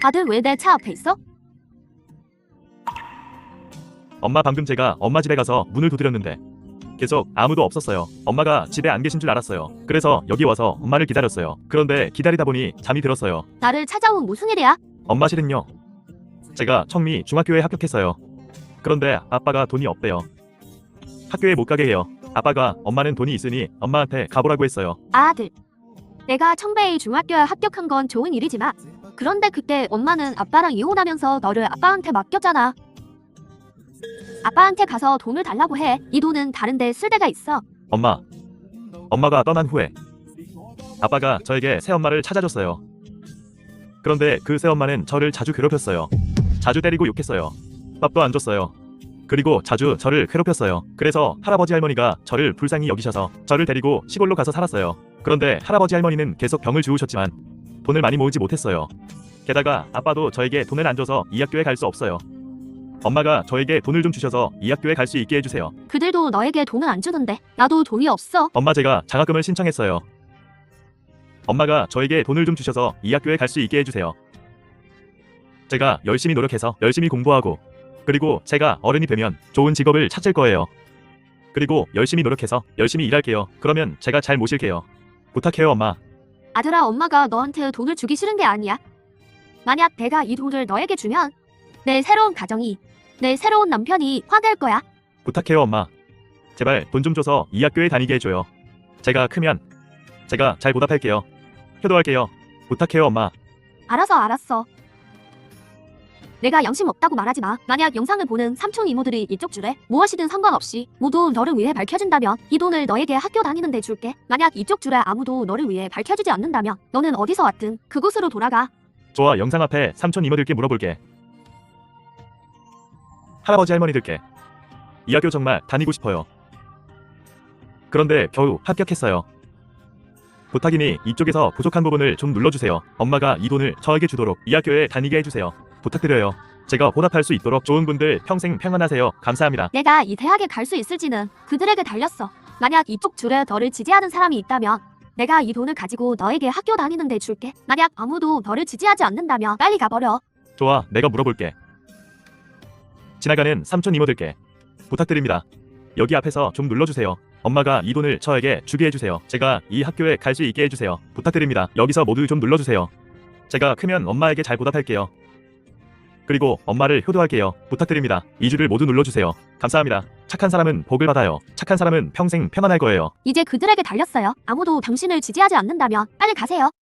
다들 왜 내 차 앞에 있어? 엄마 방금 제가 엄마 집에 가서 문을 두드렸는데 계속 아무도 없었어요. 엄마가 집에 안 계신 줄 알았어요. 그래서 여기 와서 엄마를 기다렸어요. 그런데 기다리다 보니 잠이 들었어요. 나를 찾아온 무슨 일이야? 엄마 실은요. 제가 청미 중학교에 합격했어요. 그런데 아빠가 돈이 없대요. 학교에 못 가게 해요. 아빠가 엄마는 돈이 있으니 엄마한테 가보라고 했어요. 아들. 내가 청배이 중학교에 합격한 건 좋은 일이지만 그런데 그때 엄마는 아빠랑 이혼하면서 너를 아빠한테 맡겼잖아. 아빠한테 가서 돈을 달라고 해. 이 돈은 다른 데 쓸 데가 있어. 엄마. 엄마가 떠난 후에 아빠가 저에게 새엄마를 찾아줬어요. 그런데 그 새엄마는 저를 자주 괴롭혔어요. 자주 때리고 욕했어요. 밥도 안 줬어요. 그리고 자주 저를 괴롭혔어요. 그래서 할아버지 할머니가 저를 불쌍히 여기셔서 저를 데리고 시골로 가서 살았어요. 그런데 할아버지 할머니는 계속 병을 주우셨지만 돈을 많이 모으지 못했어요. 게다가 아빠도 저에게 돈을 안 줘서 이 학교에 갈 수 없어요. 엄마가 저에게 돈을 좀 주셔서 이 학교에 갈 수 있게 해주세요. 그들도 너에게 돈을 안 주는데 나도 돈이 없어. 엄마 제가 장학금을 신청했어요. 엄마가 저에게 돈을 좀 주셔서 이 학교에 갈 수 있게 해주세요. 제가 열심히 노력해서 열심히 공부하고 그리고 제가 어른이 되면 좋은 직업을 찾을 거예요. 그리고 열심히 노력해서 열심히 일할게요. 그러면 제가 잘 모실게요. 부탁해요, 엄마. 아들아 엄마가 너한테 돈을 주기 싫은 게 아니야. 만약 내가 이 돈을 너에게 주면 내 새로운 가정이 내 새로운 남편이 화낼 거야. 부탁해요, 엄마. 제발 돈 좀 줘서 이 학교에 다니게 해줘요. 제가 크면 제가 잘 보답할게요. 효도할게요. 부탁해요, 엄마. 알았어, 알았어. 내가 양심 없다고 말하지 마. 만약 영상을 보는 삼촌 이모들이 이쪽 줄에 무엇이든 상관없이 모두 너를 위해 밝혀준다면 이 돈을 너에게 학교 다니는 데 줄게. 만약 이쪽 줄에 아무도 너를 위해 밝혀주지 않는다면 너는 어디서 왔든 그곳으로 돌아가. 좋아, 영상 앞에 삼촌 이모들께 물어볼게. 할아버지 할머니들께. 이 학교 정말 다니고 싶어요. 그런데 겨우 합격했어요. 부탁이니 이쪽에서 부족한 부분을 좀 눌러주세요. 엄마가 이 돈을 저에게 주도록 이 학교에 다니게 해주세요. 부탁드려요. 제가 보답할 수 있도록 좋은 분들 평생 평안하세요. 감사합니다. 내가 이 대학에 갈 수 있을지는 그들에게 달렸어. 만약 이쪽 줄에 너를 지지하는 사람이 있다면 내가 이 돈을 가지고 너에게 학교 다니는 데 줄게. 만약 아무도 너를 지지하지 않는다면 빨리 가버려. 좋아, 내가 물어볼게. 지나가는 삼촌 이모들께 부탁드립니다. 여기 앞에서 좀 눌러주세요. 엄마가 이 돈을 저에게 주게 해주세요. 제가 이 학교에 갈 수 있게 해주세요. 부탁드립니다. 여기서 모두 좀 눌러주세요. 제가 크면 엄마에게 잘 보답할게요. 그리고 엄마를 효도할게요. 부탁드립니다. 이 줄을 모두 눌러주세요. 감사합니다. 착한 사람은 복을 받아요. 착한 사람은 평생 평안할 거예요. 이제 그들에게 달렸어요. 아무도 당신을 지지하지 않는다면 빨리 가세요.